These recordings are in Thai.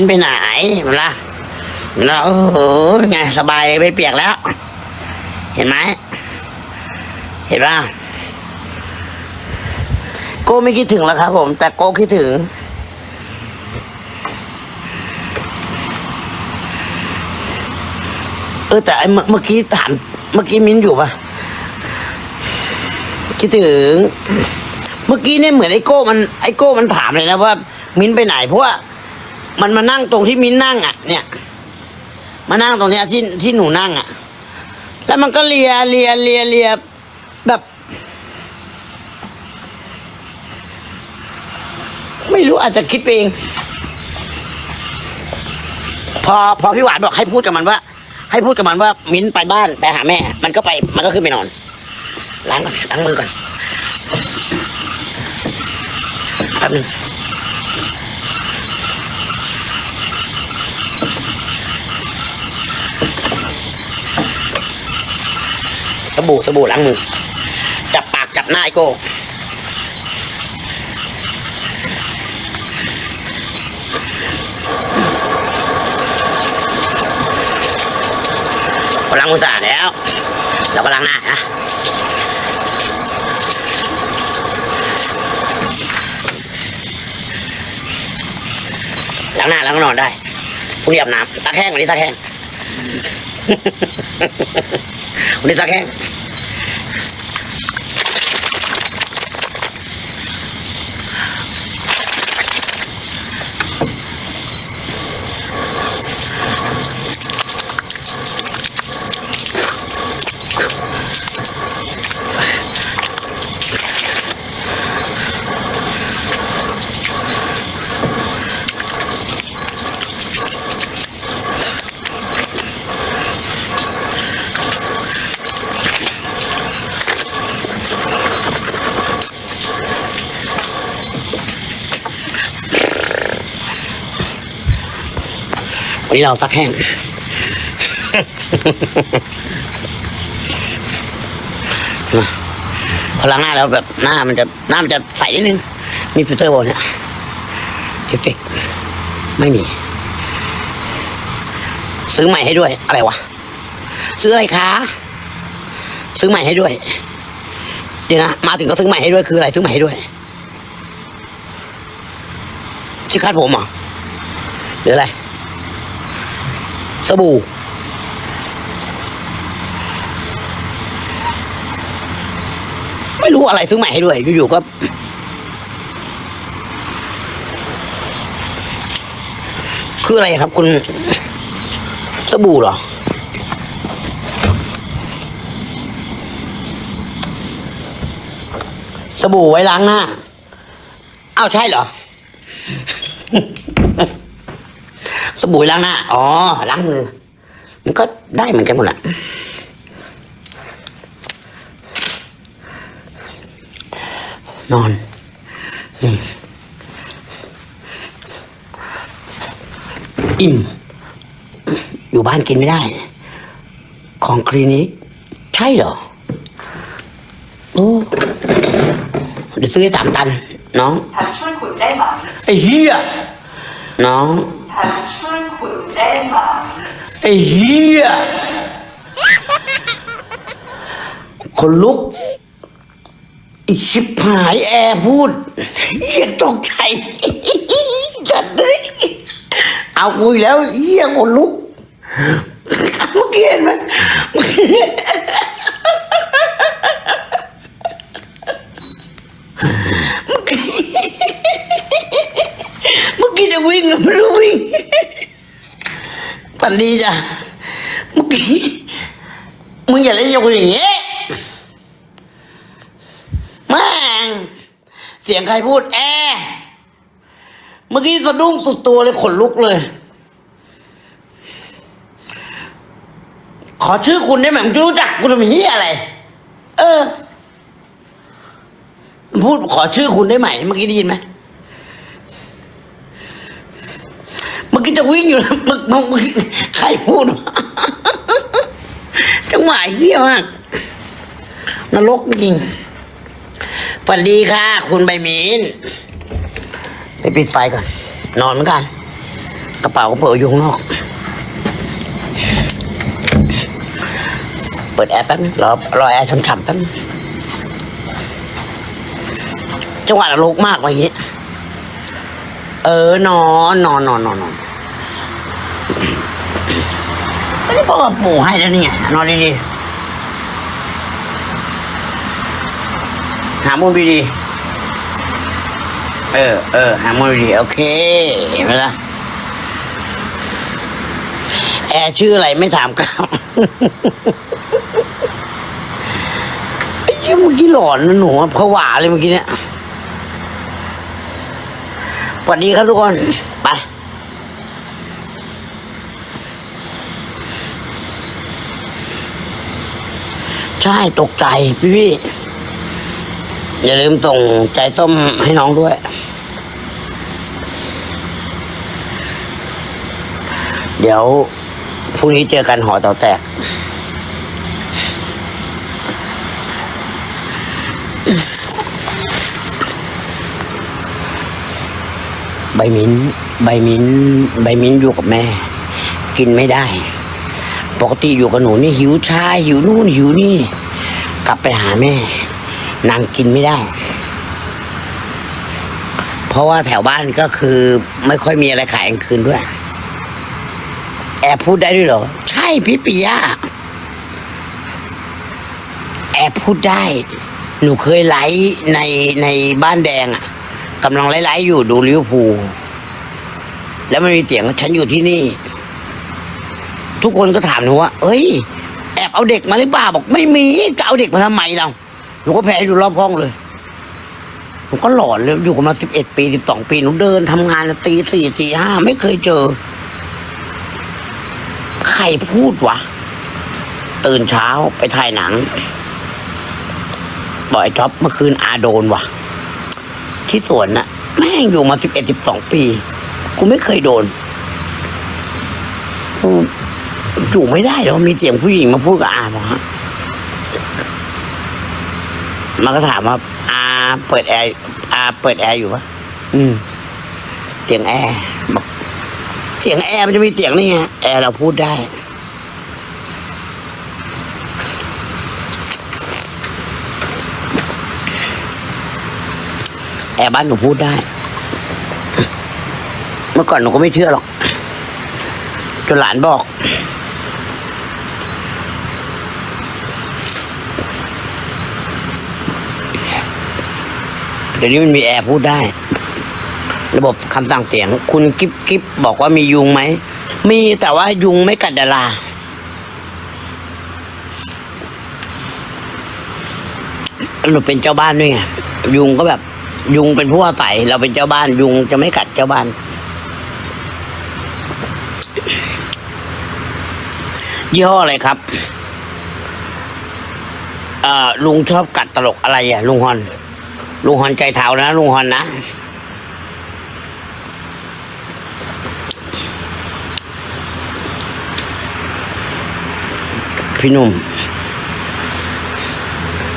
้นไปไหนเห็นปะเห็นปะโอ้โหไงสบายเลยไม่เปียกแล้ว เห็นไหมเห็นป่ะโก้ไม่คิดถึงแล้วครับผม แต่โก้คิดถึงเออแต่ไอ้เมื่อเมื่อกี้ถามเมื่อกี้มิ้นอยู่ปะคิดถึง เมื่อกี้เนี่ยเหมือนไอ้โก้มันไอ้โก้มันถามเลยนะว่า มิ้นไปไหนเพราะว่า มันมานั่งตรงที่มิ้นนั่งอะ เนี่ยมานั่งตรงเนี้ยที่ที่หนูนั่งอะ แล้วมันก็เลียเลียเลียเลียแบบ ไม่รู้อาจจะคิดเอง พอพอพี่หวานบอกให้พูดกับมันว่า ให้พูดกับมันว่า มิ้นไปบ้านไปหาแม่ มันก็ไป มันก็ขึ้นไปนอนล้างก่อนล้างมือก่อนแป๊บนึง บู่สบู่ล้างมือ จับปากจับหน้าไอโก้พอล้างมือสะอาดแล้ว เราก็ล้างหน้านะล้างหน้าแล้วก็นอนได้พรุ่งนี้อาบน้ำซักแห้งวันนี้ซักแห้งวันนี้ซักแห้ง วันนี้เราซักแห้ง พอล้างหน้าแล้วแบบหน้ามันจะหน้ามันจะใสนิดนึง มีฟิลเตอร์โบเนี่ยเอฟเฟกไม่มี ซื้อใหม่ให้ด้วย อะไรวะ ซื้ออะไรคะซื้อใหม่ให้ด้วยเดี๋ยวนะมาถึงก็ซื้อใหม่ให้ด้วยคืออะไรซื้อใหม่ให้ด้วยที่คาดผมเหรอหรืออะไร สบู่ ไม่รู้อะไรซื้อใหม่ให้ด้วย อยู่ๆก็คืออะไรครับ คุณ สบู่เหรอสบู่ไว้ล้างหน้า อ้าวใช่เหรอ สบู่ล้างหน้า อ๋อ ล้างมือ มันก็ได้เหมือนกันหมดแหละนอน นี่ อิ่ม อยู่บ้านกินไม่ได้ ของคลินิก ใช่เหรอโอ้เดี๋ยวซื้อให้สามตัน น้องฉันช่วยคุณได้ไหมไอ้เหี้ยน้อง ฉันช่วยคุณได้ไหมไอ้เหี้ยคนลุกไอ้ชิบหายแอร์พูดเหี้ยตกใจจัดเลยเอากูอีกแล้วเหี้ยคนลุกเมื่อกี้เห็นไหมเมื่อกี้จะวิ่งไม่รู้วิ่ง ฝันดีจ้ะเมื่อกี้มึงอย่าเล่นโยกอย่างเงี้ยแม่งเสียงใครพูดแอเมื่อกี้สะดุ้งตุดตัวเลยขนลุกเลย ขอชื่อคุณได้ไหมมึงจะรู้จักกูทำเฮียอะไร เออ พูดขอชื่อคุณได้ไหมเมื่อกี้ได้ยินไหม เมื่อกี้ จะวิ่งอยู่นะเมื่อเมื่อเมื่อกี้ใครพูดวะจังหวะเยี่ยมากนรกจริงฝันดีค่ะ คุณใบมีนไปปิดไฟก่อน นอนเหมือนกัน กระเป๋าก็เปิดอยู่ข้างนอก เปิดแอร์แป๊บนึงรอรอแอร์ฉ่ำๆแป๊บนึงจังหวะนรกมากเมื่อกี้ เออนอนนอนนอนนอนนอน พ่อกับปู่ให้แล้วนี่ไงนอนดีๆ หามุมดีๆ เออ เออ หามุมดีๆ โอเค เห็นไหมล่ะ แอร์ชื่ออะไรไม่ถามกลับไอ้เหี้ยเมื่อกี้หลอนนะหนูผวาเลยเมื่อกี้เนี่ยสวัสดีครับทุกคน ไป ใช่ตกใจพี่พี่อย่าลืมส่งใจต้มให้น้องด้วย เดี๋ยวพรุ่งนี้เจอกันหอเตาแตก ใบมิ้น ใบมิ้น ใบมิ้นอยู่กับแม่ กินไม่ได้ ปกติอยู่กับหนูนี่หิวชาหิวนู่นหิวนี่ กลับไปหาแม่ นางกินไม่ได้ เพราะว่าแถวบ้านก็คือไม่ค่อยมีอะไรขายกลางคืนด้วย แอบพูดได้ด้วยเหรอ ใช่พี่ปิยะแอบพูดได้ หนูเคยไลฟ์ในในบ้านแดงอะกำลังไลฟ์ๆอยู่ดูลิวพูแล้วมันมีเสียงฉันอยู่ที่นี่ ทุกคนก็ถามหนูว่า เอ้ย แอบเอาเด็กมาหรือเปล่าบอกไม่มีจะเอาเด็กมาทำไมเราหนูก็แพ้ให้ดูรอบห้องเลยหนูก็หลอนเลยอยู่กันมาสิบเอ็ดปีสิบสองปีหนูเดินทำงานตีสี่ตีห้าไม่เคยเจอ ใครพูดวะ ตื่นเช้าไปถ่ายหนังบอกไอ้จ๊อบเมื่อคืนอาโดนวะที่สวนน่ะ แม่งอยู่มาสิบเอ็ดสิบสองปี กูไม่เคยโดนกู อยู่ไม่ได้หรอกมีเสียงผู้หญิงมาพูดกับอาบอกฮะมันก็ถามว่าอาเปิดแอร์อาเปิดแอร์อยู่ปะอืม เสียงแอร์บอกเสียงแอร์มันจะมีเสียงนี่ไงแอร์เราพูดได้แอร์บ้านหนูพูดได้ เมื่อก่อนหนูก็ไม่เชื่อหรอก จนหลานบอก เดี๋ยวนี้มันมีแอร์พูดได้ ระบบคำสั่งเสียง คุณกิฟกิฟบบอกว่ามียุงไหม มีแต่ว่ายุงไม่กัดดาราหนูเป็นเจ้าบ้านด้วยไงยุงก็แบบ ยุงเป็นผู้อาศัยเราเป็นเจ้าบ้าน ยุงจะไม่กัดเจ้าบ้าน ยี่ห้ออะไรครับอ่อลุงชอบกัดตลกอะไรอะ ลุงฮอน ลุงฮอนใจเท้านะลุงฮอนนะพี่นุ่ม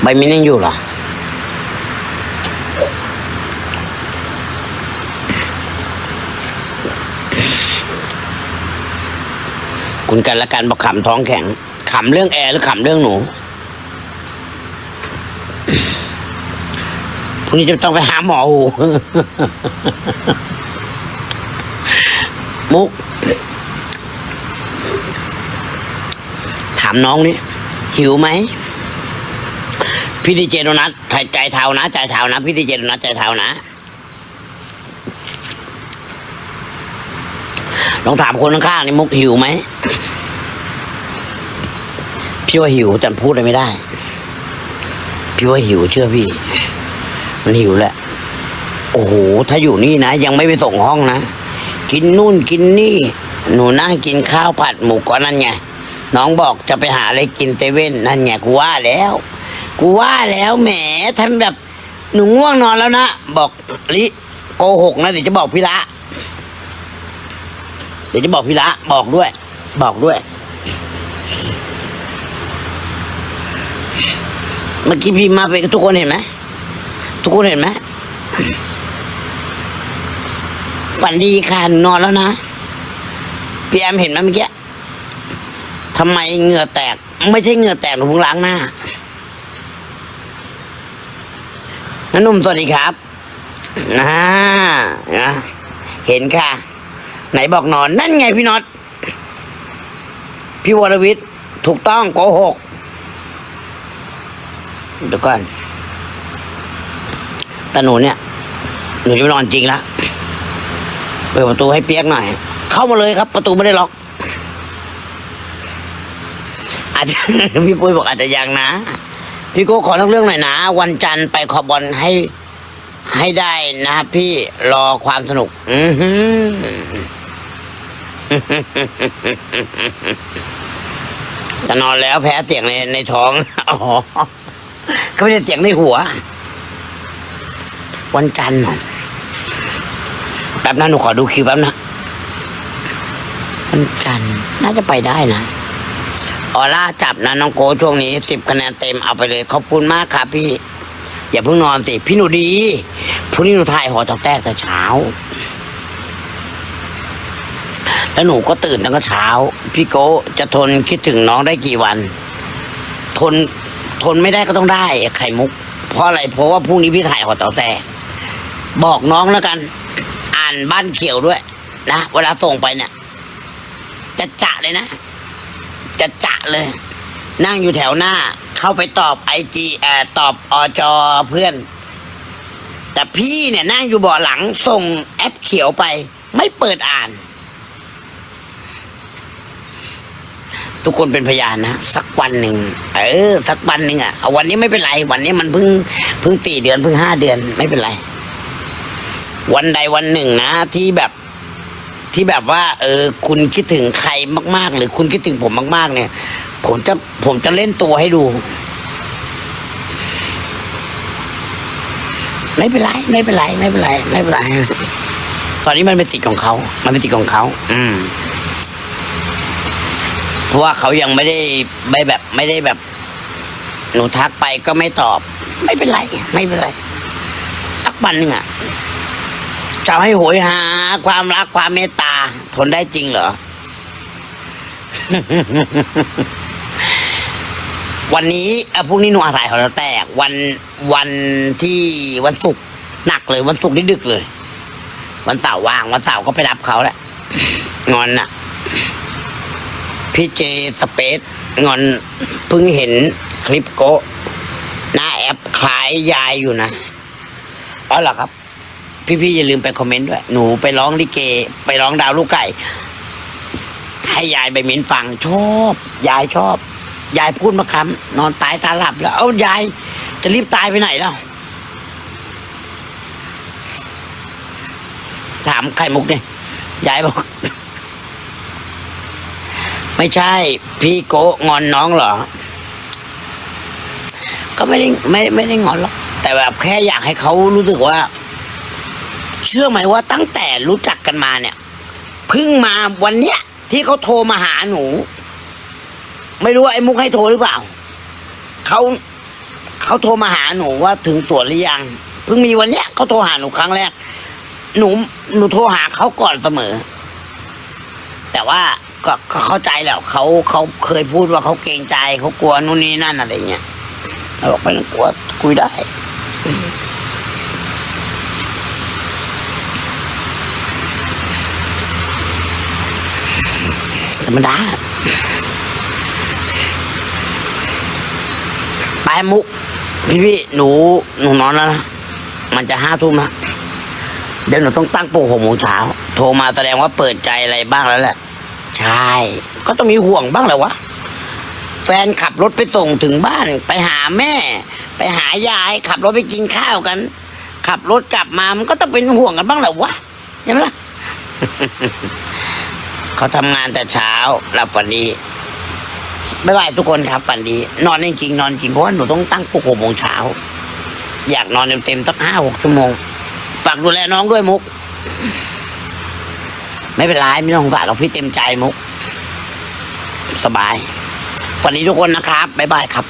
ใบมิ้นยังอยู่เหรอ คุณกันละกันบอกขำท้องแข็ง ขำเรื่องแอร์หรือขำเรื่องหนู รุ่งนี้จะต้องไปหาหมอหูมุก ถามน้องนี่หิวไหมพี่ดีเจโดนัทใจเทานะใจเทานะพี่ดีเจโดนัทใจเทานะลองถามคนข้างๆนี่มุกหิวไหมพี่ว่าหิวแต่พูดอะไรไม่ได้ พี่ว่าหิวเชื่อพี่ มันหิวแหละ โอ้โห ถ้าอยู่นี่นะ ยังไม่ไปส่งห้องนะ กินนู่นกินนี่ หนูนั่งกินข้าวผัดหมูก้อนนั่นไง น้องบอกจะไปหาอะไรกินเซเว่นนั่นไงกูว่าแล้ว กูว่าแล้วแหมทำแบบหนูง่วงนอนแล้วนะ บอกลิโกหกนะเดี๋ยวจะบอกพี่ละ เดี๋ยวจะบอกพี่ละ บอกด้วย บอกด้วย เมื่อกี้พี่มาไปทุกคนเห็นไหม ทุกคนเห็นไหมฝันดีค่ะนอนแล้วนะ พี่แอมเห็นไหมเมื่อกี้ทำไมเหงื่อแตก ไม่ใช่เหงื่อแตกหนูเพิ่งล้างหน้าน้านุ่มสวัสดีครับนะนะเห็นค่ะ ไหนบอกนอน นั่นไงพี่น็อต พี่วรวิทย์ ถูกต้องโกหกเดี๋ยวก่อน แต่หนูเนี่ย หนูจะไปนอนจริงแล้วเปิดประตูให้เปียกหน่อย เข้ามาเลยครับ ประตูไม่ได้ล็อก อาจจะพี่ปุ้ยบอกอาจจะยังนะ พี่โก้ขอทั้งเรื่องหน่อยนะ วันจันทร์ไปขอบอลให้ ให้ได้นะพี่รอความสนุก อือหือจะนอนแล้วแพ้เสียงในในท้อง อ๋อก็ไม่ได้เสียงในหัว วันจันทร์เหรอแป๊บนะหนูขอดูคิวแป๊บนะวันจันทร์น่าจะไปได้นะออร่าจับนะน้องโกช่วงนี้สิบคะแนนเต็มเอาไปเลย ขอบคุณมากครับพี่ อย่าเพิ่งนอนติพี่หนูดีพรุ่งนี้หนูถ่ายหอจอกแตกแต่เช้า แล้วหนูก็ตื่นตั้งแต่เช้า พี่โกจะทนคิดถึงน้องได้กี่วัน ทนทนไม่ได้ก็ต้องได้ไข่มุก เพราะอะไรเพราะว่าพรุ่งนี้พี่ถ่ายหอจอกแตก บอกน้องแล้วกัน อ่านบ้านเขียวด้วย นะเวลาส่งไปเนี่ยจะจะเลยนะจะจะเลย นั่งอยู่แถวหน้า เข้าไปตอบไอจีแอตอบอจอเพื่อน แต่พี่เนี่ยนั่งอยู่เบาะหลังส่งแอปเขียวไป ไม่เปิดอ่าน ทุกคนเป็นพยานนะสักวันหนึ่งเออ สักวันหนึ่งอะวันนี้ไม่เป็นไร วันนี้มันเพิ่งเพิ่งสี่เดือนเพิ่งห้าเดือนไม่เป็นไร วันใดวันหนึ่งนะ ที่แบบที่แบบว่า เออ คุณคิดถึงใครมาก ๆ หรือคุณคิดถึงผมมาก ๆ เนี่ย ผมจะผมจะเล่นตัวให้ดู ไม่เป็นไร ไม่เป็นไรไม่เป็นไรไม่เป็นไรตอนนี้มันเป็นสิทธิ์ของเขา มันเป็นสิทธิ์ของเขา อืม เพราะว่าเขายังไม่ได้ไม่แบบ ไม่ได้แบบ หนูทักไปก็ไม่ตอบ ไม่เป็นไร ไม่เป็นไรสักวันหนึ่งอะ จะให้โหยหา ความรักความเมตตา ทนได้จริงเหรอ วันนี้อพรุ่งนี้หนูอาศัยของเราแตก วันวันที่วันศุกร์หนักเลย วันศุกร์นี่ดึกเลย วันเสาร์ว่าง วันเสาร์ก็ไปรับเขาแหละงอนน่ะ พี่เจสเปซงอนเพิ่งเห็นคลิปโกหน้าแอปคล้ายยายอยู่นะอ๋อเหรอครับ พี่ๆอย่าลืมไปคอมเมนต์ด้วย หนูไปร้องลิเก ไปร้องดาวลูกไก่ ให้ยายไปเม้นฟังชอบ ยายชอบ ยายพูดมาคำนอนตายตาหลับแล้ว เอ้ายายจะรีบตายไปไหนแล้วถามไข่มุกเนี่ยยายบอก ไม่ใช่ พี่โกงอนน้องเหรอ ก็ไม่ได้ไม่ไม่ได้งอนหรอกแต่แบบแค่อยากให้เขารู้สึกว่า เชื่อไหมว่าตั้งแต่รู้จักกันมาเนี่ยเพิ่งมาวันเนี้ย ที่เขาโทรมาหาหนู ไม่รู้ว่าไอ้มุกให้โทรหรือเปล่าเขาเขาโทรมาหาหนูว่าถึงตรวจหรือยังเพิ่งมีวันเนี้ยเขาโทรหาหนูครั้งแรก หนูหนูโทรหาเขาก่อนเสมอ แต่ว่าก็เข้าใจแหล้วเขาเขาเคยพูดว่าเขาเกรงใจเขากลัวนู่นนี่นั่นอะไรเงี้ยเราบอกไม่ต้องกลัวคุยได้ รมดา ไปมุก พี่พี่หนูหนูนอนแล้วนะ มันจะห้าทุ่มแล้วเดี๋ยวหนูต้องตั้งปลุกหกโมงเช้า โทรมาแสดงว่าเปิดใจอะไรบ้างแล้วแหละ ใช่ ก็ต้องมีห่วงบ้างแหละวะ แฟนขับรถไปส่งถึงบ้าน ไปหาแม่ ไปหายาย ขับรถไปกินข้าวกัน ขับรถกลับมา มันก็ต้องเป็นห่วงกันบ้างแหละวะใช่ไหมล่ะ เขาทำงานแต่เช้าหลับฝันดีบ๊ายบายทุกคนครับฝันดี นอนจริงนอนจริงเพราะว่าหนูต้องตั้งปลุกหกโมงเช้า อยากนอนเต็มๆสักห้าหกชั่วโมงฝากดูแลน้องด้วยมุก ไม่เป็นไรไม่ต้องสงสารเราพี่เต็มใจมุก สบายฝันดีทุกคนนะครับบ๊ายบายครับ